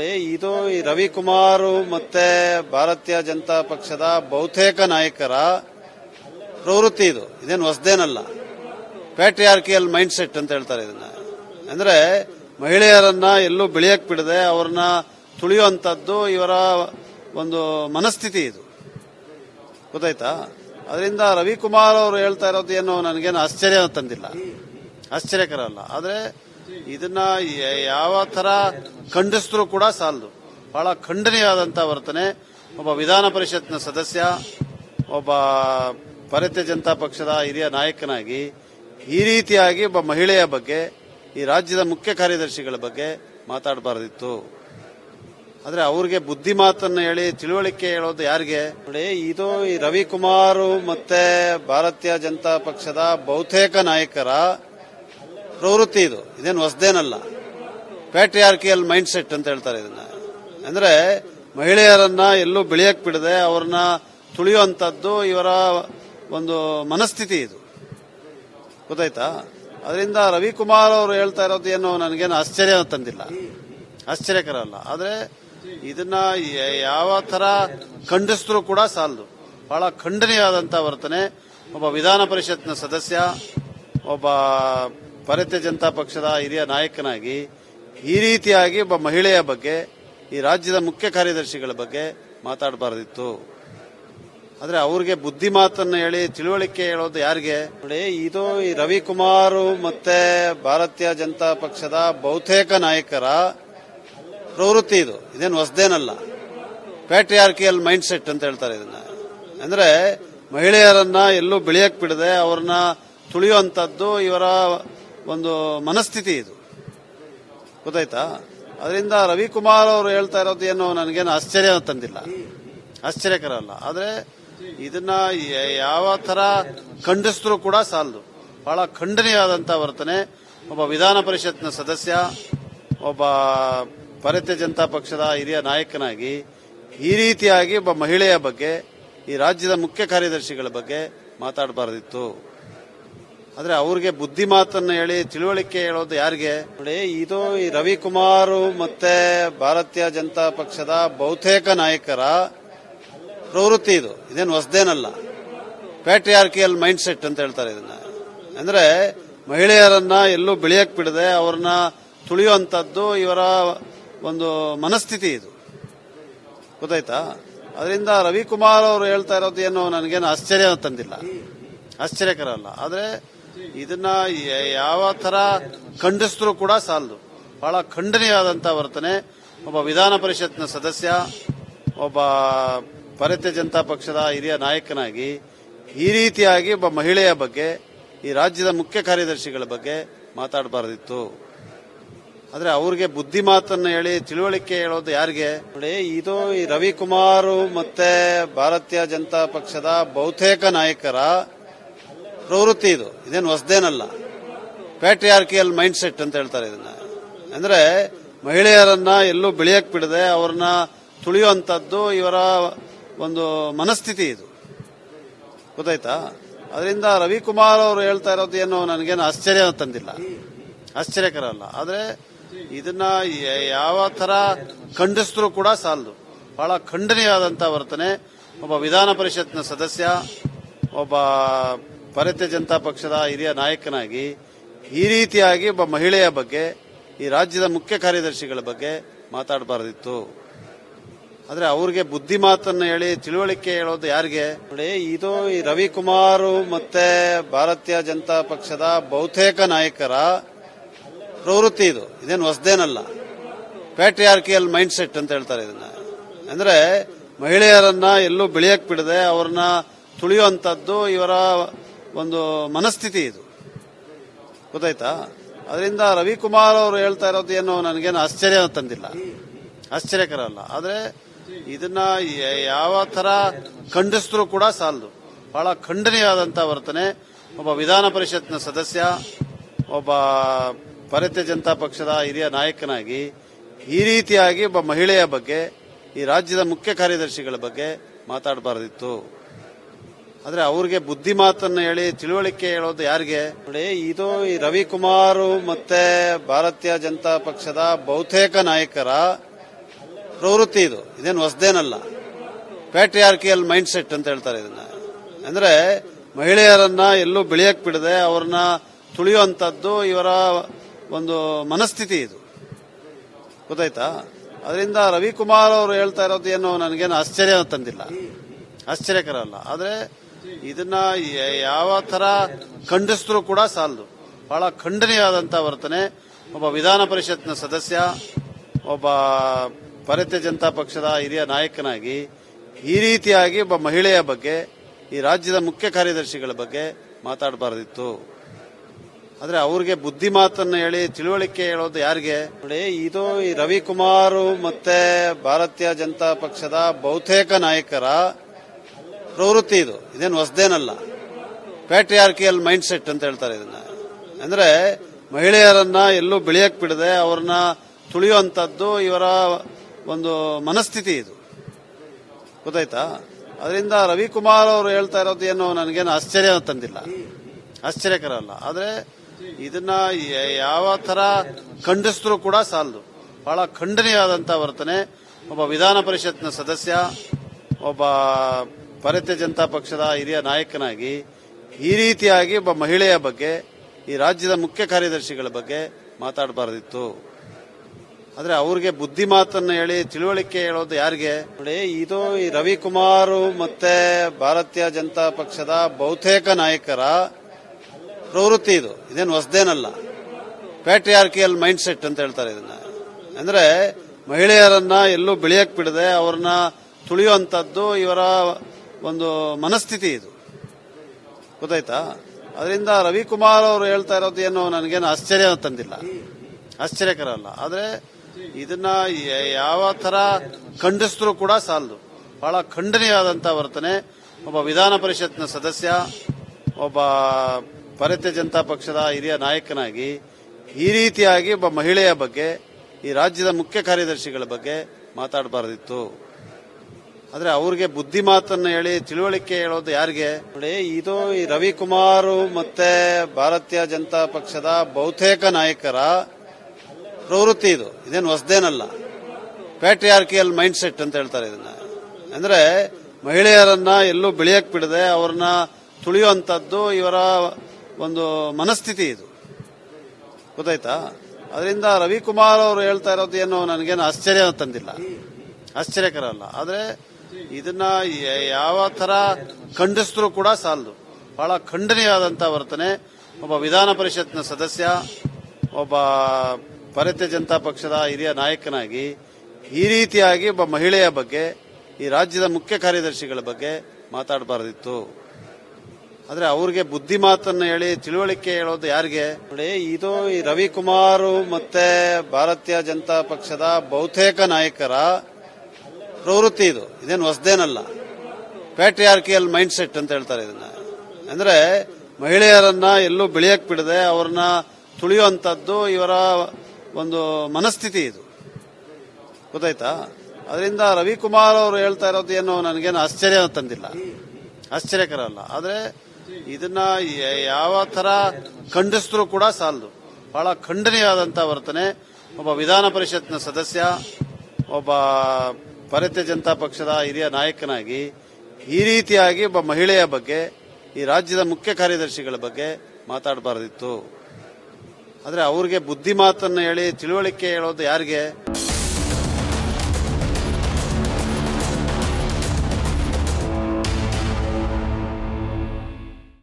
ನೋಡಿ, ಇದು ಈ ರವಿಕುಮಾರ್ ಮತ್ತೆ ಭಾರತೀಯ ಜನತಾ ಪಕ್ಷದ ಬಹುತೇಕ ನಾಯಕರ ಪ್ರವೃತ್ತಿ ಇದು. ಇದೇನು ಹೊಸದೇನಲ್ಲ. ಪ್ಯಾಟ್ರಿಯಾರ್ಕಿಯಲ್ ಮೈಂಡ್ ಸೆಟ್ ಅಂತ ಹೇಳ್ತಾರೆ ಇದನ್ನ. ಅಂದ್ರೆ ಮಹಿಳೆಯರನ್ನ ಎಲ್ಲೂ ಬೆಳೆಯಕ್ ಬಿಡದೆ ಅವ್ರನ್ನ ತುಳಿಯುವಂತದ್ದು ಇವರ ಒಂದು ಮನಸ್ಥಿತಿ ಇದು. ಗೊತ್ತಾಯ್ತಾ? ಅದರಿಂದ ರವಿಕುಮಾರ್ ಅವರು ಹೇಳ್ತಾ ಇರೋದು ಏನು, ನನಗೇನು ಆಶ್ಚರ್ಯ ತಂದಿಲ್ಲ. ಆಶ್ಚರ್ಯಕರ ಅಲ್ಲ. ಆದ್ರೆ ಇದನ್ನ ಯಾವ ತರ ಖಂಡಿಸಿದ್ರು ಕೂಡ ಸಾಲದು. ಬಹಳ ಖಂಡನೆಯಾದಂತ ವರ್ತನೆ. ಒಬ್ಬ ವಿಧಾನ ಪರಿಷತ್ನ ಸದಸ್ಯ, ಒಬ್ಬ ಭಾರತೀಯ ಜನತಾ ಪಕ್ಷದ ಹಿರಿಯ ನಾಯಕನಾಗಿ ಈ ರೀತಿಯಾಗಿ ಒಬ್ಬ ಮಹಿಳೆಯ ಬಗ್ಗೆ, ಈ ರಾಜ್ಯದ ಮುಖ್ಯ ಕಾರ್ಯದರ್ಶಿಗಳ ಬಗ್ಗೆ ಮಾತಾಡಬಾರದಿತ್ತು. ಆದ್ರೆ ಅವ್ರಿಗೆ ಬುದ್ಧಿ ಮಾತನ್ನ ಹೇಳಿ, ತಿಳುವಳಿಕೆ ಹೇಳೋದು ಯಾರಿಗೆ? ನೋಡಿ, ಇದು ಈ ರವಿಕುಮಾರ್ ಮತ್ತೆ ಭಾರತೀಯ ಜನತಾ ಪಕ್ಷದ ಬಹುತೇಕ ನಾಯಕರ ಪ್ರವೃತ್ತಿ ಇದು. ಇದೇನು ಹೊಸದೇನಲ್ಲ. ಪ್ಯಾಟ್ರಿಯಾರ್ಕಿಯಲ್ ಮೈಂಡ್ ಸೆಟ್ ಅಂತ ಹೇಳ್ತಾರೆ ಇದನ್ನ. ಅಂದ್ರೆ ಮಹಿಳೆಯರನ್ನ ಎಲ್ಲೂ ಬೆಳೆಯಕ್ ಬಿಡದೆ ಅವ್ರನ್ನ ತುಳಿಯುವಂತದ್ದು ಇವರ ಒಂದು ಮನಸ್ಥಿತಿ ಇದು. ಗೊತ್ತಾಯ್ತಾ? ಅದರಿಂದ ರವಿಕುಮಾರ್ ಅವರು ಹೇಳ್ತಾ ಇರೋದು ಏನು ನನಗೇನು ಆಶ್ಚರ್ಯ ತಂದಿಲ್ಲ. ಆಶ್ಚರ್ಯಕರ ಅಲ್ಲ. ಆದ್ರೆ ಇದನ್ನ ಯಾವ ತರ ಖಂಡಿಸಿದ್ರು ಕೂಡ ಸಾಲದು. ಬಹಳ ಖಂಡನೀಯವಾದಂತಹ ವರ್ತನೆ. ಒಬ್ಬ ವಿಧಾನ ಪರಿಷತ್ನ ಸದಸ್ಯ, ಒಬ್ಬ ಭಾರತೀಯ ಜನತಾ ಪಕ್ಷದ ಹಿರಿಯ ನಾಯಕನಾಗಿ ಈ ರೀತಿಯಾಗಿ ಒಬ್ಬ ಮಹಿಳೆಯ ಬಗ್ಗೆ, ಈ ರಾಜ್ಯದ ಮುಖ್ಯ ಕಾರ್ಯದರ್ಶಿಗಳ ಬಗ್ಗೆ ಮಾತಾಡಬಾರ್ದಿತ್ತು. ಆದರೆ ಅವ್ರಿಗೆ ಬುದ್ಧಿ ಮಾತನ್ನು ಹೇಳಿ, ತಿಳುವಳಿಕೆ ಹೇಳೋದು ಯಾರಿಗೆ? ನೋಡಿ, ಇದು ಈ ರವಿಕುಮಾರ್ ಮತ್ತೆ ಭಾರತೀಯ ಜನತಾ ಪಕ್ಷದ ಬಹುತೇಕ ನಾಯಕರ ಪ್ರವೃತ್ತಿ ಇದು. ಇದೇನು ಹೊಸದೇನಲ್ಲ. ಪ್ಯಾಟ್ರಿಯಾರ್ಕಿಯಲ್ ಮೈಂಡ್ ಸೆಟ್ ಅಂತ ಹೇಳ್ತಾರೆ ಇದನ್ನ. ಅಂದ್ರೆ ಮಹಿಳೆಯರನ್ನ ಎಲ್ಲೂ ಬೆಳೆಯಕ್ ಬಿಡದೆ ಅವ್ರನ್ನ ತುಳಿಯುವಂತದ್ದು ಇವರ ಒಂದು ಮನಸ್ಥಿತಿ ಇದು. ಗೊತ್ತಾಯ್ತಾ? ಅದರಿಂದ ರವಿಕುಮಾರ್ ಅವರು ಹೇಳ್ತಾ ಇರೋದು ಏನು ನನಗೇನು ಆಶ್ಚರ್ಯ ತಂದಿಲ್ಲ. ಆಶ್ಚರ್ಯಕರ ಅಲ್ಲ ಆದರೆ ಇದನ್ನ ಯಾವ ಥರ ಖಂಡಿಸಿದ್ರು ಕೂಡ ಸಾಲದು. ಬಹಳ ಖಂಡನೀಯಾದಂಥ ವರ್ತನೆ. ಒಬ್ಬ ವಿಧಾನ ಪರಿಷತ್ನ ಸದಸ್ಯ, ಒಬ್ಬ ಭಾರತೀಯ ಜನತಾ ಪಕ್ಷದ ಹಿರಿಯ ನಾಯಕನಾಗಿ ಈ ರೀತಿಯಾಗಿ ಒಬ್ಬ ಮಹಿಳೆಯ ಬಗ್ಗೆ, ಈ ರಾಜ್ಯದ ಮುಖ್ಯ ಕಾರ್ಯದರ್ಶಿಗಳ ಬಗ್ಗೆ ಮಾತಾಡಬಾರದಿತ್ತು. ಆದ್ರೆ ಅವ್ರಿಗೆ ಬುದ್ಧಿ ಮಾತನ್ನ ಹೇಳಿ, ತಿಳುವಳಿಕೆ ಹೇಳೋದು ಯಾರಿಗೆ? ನೋಡಿ, ಇದು ಈ ರವಿಕುಮಾರ್ ಮತ್ತೆ ಭಾರತೀಯ ಜನತಾ ಪಕ್ಷದ ಬಹುತೇಕ ನಾಯಕರ ಪ್ರವೃತ್ತಿ ಇದು. ಇದೇನು ಹೊಸದೇನಲ್ಲ. ಪ್ಯಾಟ್ರಿಯಾರ್ಕಿಯಲ್ ಮೈಂಡ್ ಸೆಟ್ ಅಂತ ಹೇಳ್ತಾರೆ ಇದನ್ನ. ಅಂದ್ರೆ ಮಹಿಳೆಯರನ್ನ ಎಲ್ಲೂ ಬೆಳೆಯಕ್ ಬಿಡದೆ ಅವ್ರನ್ನ ತುಳಿಯುವಂತದ್ದು ಇವರ ಒಂದು ಮನಸ್ಥಿತಿ ಇದು. ಗೊತ್ತಾಯ್ತಾ? ಅದರಿಂದ ರವಿಕುಮಾರ್ ಅವರು ಹೇಳ್ತಾ ಇರೋದು ಏನು, ನನಗೇನು ಆಶ್ಚರ್ಯ ತಂದಿಲ್ಲ. ಆಶ್ಚರ್ಯಕರ ಅಲ್ಲ. ಆದ್ರೆ ಇದನ್ನ ಯಾವ ತರ ಖಂಡಿಸಿದ್ರು ಕೂಡ ಸಾಲದು. ಬಹಳ ಖಂಡನೀಯಾದಂಥ ವರ್ತನೆ. ಒಬ್ಬ ವಿಧಾನ ಪರಿಷತ್ನ ಸದಸ್ಯ, ಒಬ್ಬ ಭಾರತೀಯ ಜನತಾ ಪಕ್ಷದ ಹಿರಿಯ ನಾಯಕನಾಗಿ, ಈ ರೀತಿಯಾಗಿ ಒಬ್ಬ ಮಹಿಳೆಯ ಬಗ್ಗೆ, ಈ ರಾಜ್ಯದ ಮುಖ್ಯ ಕಾರ್ಯದರ್ಶಿಗಳ ಬಗ್ಗೆ ಮಾತಾಡಬಾರದಿತ್ತು. ಆದರೆ ಅವ್ರಿಗೆ ಬುದ್ಧಿ ಮಾತನ್ನ ಹೇಳಿ, ತಿಳುವಳಿಕೆ ಹೇಳೋದು ಯಾರಿಗೆ? ನೋಡಿ, ಇದು ಈ ರವಿಕುಮಾರ್ ಮತ್ತೆ ಭಾರತೀಯ ಜನತಾ ಪಕ್ಷದ ಬಹುತೇಕ ನಾಯಕರ ಪ್ರವೃತ್ತಿ ಇದು. ಇದೇನು ಹೊಸದೇನಲ್ಲ. ಪ್ಯಾಟ್ರಿಯಾರ್ಕಿಯಲ್ ಮೈಂಡ್ ಸೆಟ್ ಅಂತ ಹೇಳ್ತಾರೆ ಇದನ್ನ. ಅಂದ್ರೆ ಮಹಿಳೆಯರನ್ನ ಎಲ್ಲೂ ಬೆಳೆಯಕ್ ಬಿಡದೆ ಅವ್ರನ್ನ ತುಳಿಯುವಂತದ್ದು ಇವರ ಒಂದು ಮನಸ್ಥಿತಿ ಇದು. ಗೊತ್ತಾಯ್ತಾ? ಅದರಿಂದ ರವಿಕುಮಾರ್ ಅವರು ಹೇಳ್ತಾ ಇರೋದು ಏನು ನನಗೇನು ಆಶ್ಚರ್ಯ ತಂದಿಲ್ಲ. ಆಶ್ಚರ್ಯಕರ ಅಲ್ಲ ಆದ್ರೆ ಇದನ್ನ ಯಾವ ತರ ಖಂಡಿಸಿದ್ರು ಕೂಡ ಸಾಲದು. ಬಹಳ ಖಂಡನೀಯವಾದಂತ ವರ್ತನೆ. ಒಬ್ಬ ವಿಧಾನ ಪರಿಷತ್ನ ಸದಸ್ಯ, ಒಬ್ಬ ಭಾರತೀಯ ಜನತಾ ಪಕ್ಷದ ಹಿರಿಯ ನಾಯಕನಾಗಿ ಈ ರೀತಿಯಾಗಿ ಒಬ್ಬ ಮಹಿಳೆಯ ಬಗ್ಗೆ, ಈ ರಾಜ್ಯದ ಮುಖ್ಯ ಕಾರ್ಯದರ್ಶಿಗಳ ಬಗ್ಗೆ ಮಾತಾಡಬಾರದಿತ್ತು. ಆದರೆ ಅವ್ರಿಗೆ ಬುದ್ಧಿ ಮಾತನ್ನು ಹೇಳಿ, ತಿಳುವಳಿಕೆ ಹೇಳೋದು ಯಾರಿಗೆ? ನೋಡಿ, ಇದು ಈ ರವಿಕುಮಾರ್ ಮತ್ತೆ ಭಾರತೀಯ ಜನತಾ ಪಕ್ಷದ ಬಹುತೇಕ ನಾಯಕರ ಪ್ರವೃತ್ತಿ ಇದು. ಇದೇನು ಹೊಸದೇನಲ್ಲ. ಪ್ಯಾಟ್ರಿಯಾರ್ಕಿಯಲ್ ಮೈಂಡ್ ಸೆಟ್ ಅಂತ ಹೇಳ್ತಾರೆ ಇದನ್ನ. ಅಂದ್ರೆ ಮಹಿಳೆಯರನ್ನ ಎಲ್ಲೂ ಬೆಳೆಯಕ್ ಬಿಡದೆ ಅವ್ರನ್ನ ತುಳಿಯುವಂತದ್ದು ಇವರ ಒಂದು ಮನಸ್ಥಿತಿ ಇದು. ಗೊತ್ತಾಯ್ತಾ? ಅದರಿಂದ ರವಿಕುಮಾರ್ ಅವರು ಹೇಳ್ತಾ ಇರೋದು ಏನು ನನಗೇನು ಆಶ್ಚರ್ಯ ತಂದಿಲ್ಲ. ಆಶ್ಚರ್ಯಕರ ಅಲ್ಲ ಆದ್ರೆ ಇದನ್ನ ಯಾವ ತರ ಖಂಡಿಸಿದ್ರು ಕೂಡ ಸಾಲದು. ಬಹಳ ಖಂಡನೀಯವಾದಂತ ವರ್ತನೆ. ಒಬ್ಬ ವಿಧಾನ ಪರಿಷತ್ನ ಸದಸ್ಯ, ಒಬ್ಬ ಭಾರತೀಯ ಜನತಾ ಪಕ್ಷದ ಹಿರಿಯ ನಾಯಕನಾಗಿ ಈ ರೀತಿಯಾಗಿ ಒಬ್ಬ ಮಹಿಳೆಯ ಬಗ್ಗೆ, ಈ ರಾಜ್ಯದ ಮುಖ್ಯ ಕಾರ್ಯದರ್ಶಿಗಳ ಬಗ್ಗೆ ಮಾತಾಡಬಾರದಿತ್ತು. ಆದ್ರೆ ಅವ್ರಿಗೆ ಬುದ್ಧಿ ಮಾತನ್ನ ಹೇಳಿ, ತಿಳುವಳಿಕೆ ಹೇಳೋದು ಯಾರಿಗೆ? ನೋಡಿ, ಇದು ಈ ರವಿಕುಮಾರ್ ಮತ್ತೆ ಭಾರತೀಯ ಜನತಾ ಪಕ್ಷದ ಬಹುತೇಕ ನಾಯಕರ ಪ್ರವೃತ್ತಿ ಇದು. ಇದೇನು ಹೊಸದೇನಲ್ಲ. ಪ್ಯಾಟ್ರಿಯಾರ್ಕಿಯಲ್ ಮೈಂಡ್ ಸೆಟ್ ಅಂತ ಹೇಳ್ತಾರೆ ಇದನ್ನ. ಅಂದ್ರೆ ಮಹಿಳೆಯರನ್ನ ಎಲ್ಲೂ ಬೆಳೆಯಕ್ ಬಿಡದೆ ಅವ್ರನ್ನ ತುಳಿಯುವಂತದ್ದು ಇವರ ಒಂದು ಮನಸ್ಥಿತಿ ಇದು. ಗೊತ್ತಾಯ್ತಾ? ಅದರಿಂದ ರವಿಕುಮಾರ್ ಅವರು ಹೇಳ್ತಾ ಇರೋದು ಏನು, ನನಗೇನು ಆಶ್ಚರ್ಯ ತಂದಿಲ್ಲ. ಆಶ್ಚರ್ಯಕರ ಅಲ್ಲ. ಆದ್ರೆ ಇದನ್ನ ಯಾವ ತರ ಖಂಡಿಸಿದ್ರು ಕೂಡ ಸಾಲದು. ಬಹಳ ಖಂಡನೀಯಾದಂಥ ವರ್ತನೆ. ಒಬ್ಬ ವಿಧಾನ ಪರಿಷತ್ನ ಸದಸ್ಯ, ಒಬ್ಬ ಭಾರತೀಯ ಜನತಾ ಪಕ್ಷದ ಹಿರಿಯ ನಾಯಕನಾಗಿ, ಈ ರೀತಿಯಾಗಿ ಒಬ್ಬ ಮಹಿಳೆಯ ಬಗ್ಗೆ, ಈ ರಾಜ್ಯದ ಮುಖ್ಯ ಕಾರ್ಯದರ್ಶಿಗಳ ಬಗ್ಗೆ ಮಾತಾಡಬಾರದಿತ್ತು. ಆದರೆ ಅವ್ರಿಗೆ ಬುದ್ಧಿ ಮಾತನ್ನ ಹೇಳಿ, ತಿಳುವಳಿಕೆ ಹೇಳೋದು ಯಾರಿಗೆ? ನೋಡಿ, ಇದು ಈ ರವಿಕುಮಾರ್ ಮತ್ತೆ ಭಾರತೀಯ ಜನತಾ ಪಕ್ಷದ ಬಹುತೇಕ ನಾಯಕರ ಪ್ರವೃತ್ತಿ ಇದು. ಇದೇನು ಹೊಸದೇನಲ್ಲ. ಪ್ಯಾಟ್ರಿಯಾರ್ಕಿಯಲ್ ಮೈಂಡ್ ಸೆಟ್ ಅಂತ ಹೇಳ್ತಾರೆ ಇದನ್ನ. ಅಂದ್ರೆ ಮಹಿಳೆಯರನ್ನ ಎಲ್ಲೂ ಬೆಳೆಯಕ್ ಬಿಡದೆ ಅವ್ರನ್ನ ತುಳಿಯುವಂತದ್ದು ಇವರ ಒಂದು ಮನಸ್ಥಿತಿ ಇದು. ಗೊತ್ತಾಯ್ತಾ? ಅದರಿಂದ ರವಿಕುಮಾರ್ ಅವರು ಹೇಳ್ತಾ ಇರೋದು ಏನು ನನಗೇನು ಆಶ್ಚರ್ಯ ತಂದಿಲ್ಲ. ಆಶ್ಚರ್ಯಕರ ಅಲ್ಲ ಆದ್ರೆ ಇದನ್ನ ಯಾವ ತರ ಖಂಡಿಸಿದ್ರು ಕೂಡ ಸಾಲದು. ಬಹಳ ಖಂಡನೀಯವಾದಂತಹ ವರ್ತನೆ. ಒಬ್ಬ ವಿಧಾನ ಪರಿಷತ್ನ ಸದಸ್ಯ, ಒಬ್ಬ ಭಾರತೀಯ ಜನತಾ ಪಕ್ಷದ ಹಿರಿಯ ನಾಯಕನಾಗಿ ಈ ರೀತಿಯಾಗಿ ಒಬ್ಬ ಮಹಿಳೆಯ ಬಗ್ಗೆ, ಈ ರಾಜ್ಯದ ಮುಖ್ಯ ಕಾರ್ಯದರ್ಶಿಗಳ ಬಗ್ಗೆ ಮಾತಾಡಬಾರ್ದಿತ್ತು. ಆದರೆ ಅವ್ರಿಗೆ ಬುದ್ಧಿ ಮಾತನ್ನು ಹೇಳಿ, ತಿಳುವಳಿಕೆ ಹೇಳೋದು ಯಾರಿಗೆ? ನೋಡಿ, ಇದು ಈ ರವಿಕುಮಾರ್ ಮತ್ತೆ ಭಾರತೀಯ ಜನತಾ ಪಕ್ಷದ ಬಹುತೇಕ ನಾಯಕರ ಪ್ರವೃತ್ತಿ ಇದು. ಇದೇನು ಹೊಸದೇನಲ್ಲ. ಪ್ಯಾಟ್ರಿಯಾರ್ಕಿಯಲ್ ಮೈಂಡ್ ಸೆಟ್ ಅಂತ ಹೇಳ್ತಾರೆ ಇದನ್ನ. ಅಂದ್ರೆ ಮಹಿಳೆಯರನ್ನ ಎಲ್ಲೂ ಬೆಳೆಯಕ್ ಬಿಡದೆ ಅವ್ರನ್ನ ತುಳಿಯುವಂತದ್ದು ಇವರ ಒಂದು ಮನಸ್ಥಿತಿ ಇದು. ಗೊತ್ತಾಯ್ತಾ? ಅದರಿಂದ ರವಿಕುಮಾರ್ ಅವರು ಹೇಳ್ತಾ ಇರೋದು ಏನು, ನನಗೇನು ಆಶ್ಚರ್ಯ ತಂದಿಲ್ಲ. ಆಶ್ಚರ್ಯಕರ ಅಲ್ಲ ಆದ್ರೆ ಇದನ್ನ ಯಾವ ತರ ಖಂಡಿಸಿದ್ರು ಕೂಡ ಸಾಲದು. ಬಹಳ ಖಂಡನೀಯವಾದಂತ ವರ್ತನೆ. ಒಬ್ಬ ವಿಧಾನ ಪರಿಷತ್ನ ಸದಸ್ಯ, ಒಬ್ಬ ಭಾರತೀಯ ಜನತಾ ಪಕ್ಷದ ಹಿರಿಯ ನಾಯಕನಾಗಿ, ಈ ರೀತಿಯಾಗಿ ಒಬ್ಬ ಮಹಿಳೆಯ ಬಗ್ಗೆ, ಈ ರಾಜ್ಯದ ಮುಖ್ಯ ಕಾರ್ಯದರ್ಶಿಗಳ ಬಗ್ಗೆ ಮಾತಾಡಬಾರ್ದಿತ್ತು. ಆದ್ರೆ ಅವ್ರಿಗೆ ಬುದ್ಧಿ ಮಾತನ್ನ ಹೇಳಿ, ತಿಳುವಳಿಕೆ ಹೇಳೋದು ಯಾರಿಗೆ? ನೋಡಿ, ಇದು ಈ ರವಿಕುಮಾರ್ ಮತ್ತೆ ಭಾರತೀಯ ಜನತಾ ಪಕ್ಷದ ಬಹುತೇಕ ನಾಯಕರ ಪ್ರವೃತ್ತಿ ಇದು. ಇದೇನು ಹೊಸದೇನಲ್ಲ. ಪ್ಯಾಟ್ರಿಯಾರ್ಕಿಯಲ್ ಮೈಂಡ್ ಸೆಟ್ ಅಂತ ಹೇಳ್ತಾರೆ ಇದನ್ನ. ಅಂದ್ರೆ ಮಹಿಳೆಯರನ್ನ ಎಲ್ಲೂ ಬೆಳೆಯಕ್ ಬಿಡದೆ ಅವ್ರನ್ನ ತುಳಿಯುವಂತದ್ದು ಇವರ ಒಂದು ಮನಸ್ಥಿತಿ ಇದು. ಗೊತ್ತಾಯ್ತಾ? ಅದರಿಂದ ರವಿಕುಮಾರ್ ಅವರು ಹೇಳ್ತಾ ಇರೋದು ಏನು, ನನಗೇನು ಆಶ್ಚರ್ಯ ತಂದಿಲ್ಲ. ಆಶ್ಚರ್ಯಕರ ಅಲ್ಲ. ಆದ್ರೆ ಇದನ್ನ ಯಾವ ತರ ಖಂಡಿಸಿದ್ರು ಕೂಡ ಸಾಲದು. ಬಹಳ ಖಂಡನೀಯಾದಂಥ ವರ್ತನೆ. ಒಬ್ಬ ವಿಧಾನ ಪರಿಷತ್ನ ಸದಸ್ಯ, ಒಬ್ಬ ಭಾರತೀಯ ಜನತಾ ಪಕ್ಷದ ಹಿರಿಯ ನಾಯಕನಾಗಿ, ಈ ರೀತಿಯಾಗಿ ಒಬ್ಬ ಮಹಿಳೆಯ ಬಗ್ಗೆ, ಈ ರಾಜ್ಯದ ಮುಖ್ಯ ಕಾರ್ಯದರ್ಶಿಗಳ ಬಗ್ಗೆ ಮಾತಾಡಬಾರ್ದಿತ್ತು. ಆದರೆ ಅವ್ರಿಗೆ ಬುದ್ಧಿ ಮಾತನ್ನ ಹೇಳಿ, ತಿಳುವಳಿಕೆ ಹೇಳೋದು ಯಾರಿಗೆ? ನೋಡಿ, ಇದು ಈ ರವಿಕುಮಾರ್ ಮತ್ತೆ ಭಾರತೀಯ ಜನತಾ ಪಕ್ಷದ ಬಹುತೇಕ ನಾಯಕರ ಪ್ರವೃತ್ತಿ ಇದು. ಇದೇನು ಹೊಸದೇನಲ್ಲ. ಪ್ಯಾಟ್ರಿಯಾರ್ಕಿಯಲ್ ಮೈಂಡ್ ಸೆಟ್ ಅಂತ ಹೇಳ್ತಾರೆ ಇದನ್ನ. ಅಂದ್ರೆ ಮಹಿಳೆಯರನ್ನ ಎಲ್ಲೂ ಬೆಳೆಯಕ್ ಬಿಡದೆ ಅವ್ರನ್ನ ತುಳಿಯುವಂತದ್ದು ಇವರ ಒಂದು ಮನಸ್ಥಿತಿ ಇದು. ಗೊತ್ತಾಯ್ತಾ? ಅದರಿಂದ ರವಿಕುಮಾರ್ ಅವರು ಹೇಳ್ತಾ ಇರೋದು ಏನು ನನಗೇನು ಆಶ್ಚರ್ಯ ತಂದಿಲ್ಲ. ಆಶ್ಚರ್ಯಕರ ಅಲ್ಲ ಆದ್ರೆ ಇದನ್ನ ಯಾವ ತರ ಖಂಡಿಸಿದ್ರು ಕೂಡ ಸಾಲದು. ಬಹಳ ಖಂಡನೀಯವಾದಂತಹ ವರ್ತನೆ. ಒಬ್ಬ ವಿಧಾನ ಪರಿಷತ್ನ ಸದಸ್ಯ, ಒಬ್ಬ ಭಾರತೀಯ ಜನತಾ ಪಕ್ಷದ ಹಿರಿಯ ನಾಯಕನಾಗಿ ಈ ರೀತಿಯಾಗಿ ಒಬ್ಬ ಮಹಿಳೆಯ ಬಗ್ಗೆ, ಈ ರಾಜ್ಯದ ಮುಖ್ಯ ಕಾರ್ಯದರ್ಶಿಗಳ ಬಗ್ಗೆ ಮಾತಾಡಬಾರ್ದಿತ್ತು. ಆದರೆ ಅವ್ರಿಗೆ ಬುದ್ಧಿ ಮಾತನ್ನು ಹೇಳಿ, ತಿಳುವಳಿಕೆ ಹೇಳೋದು ಯಾರಿಗೆ?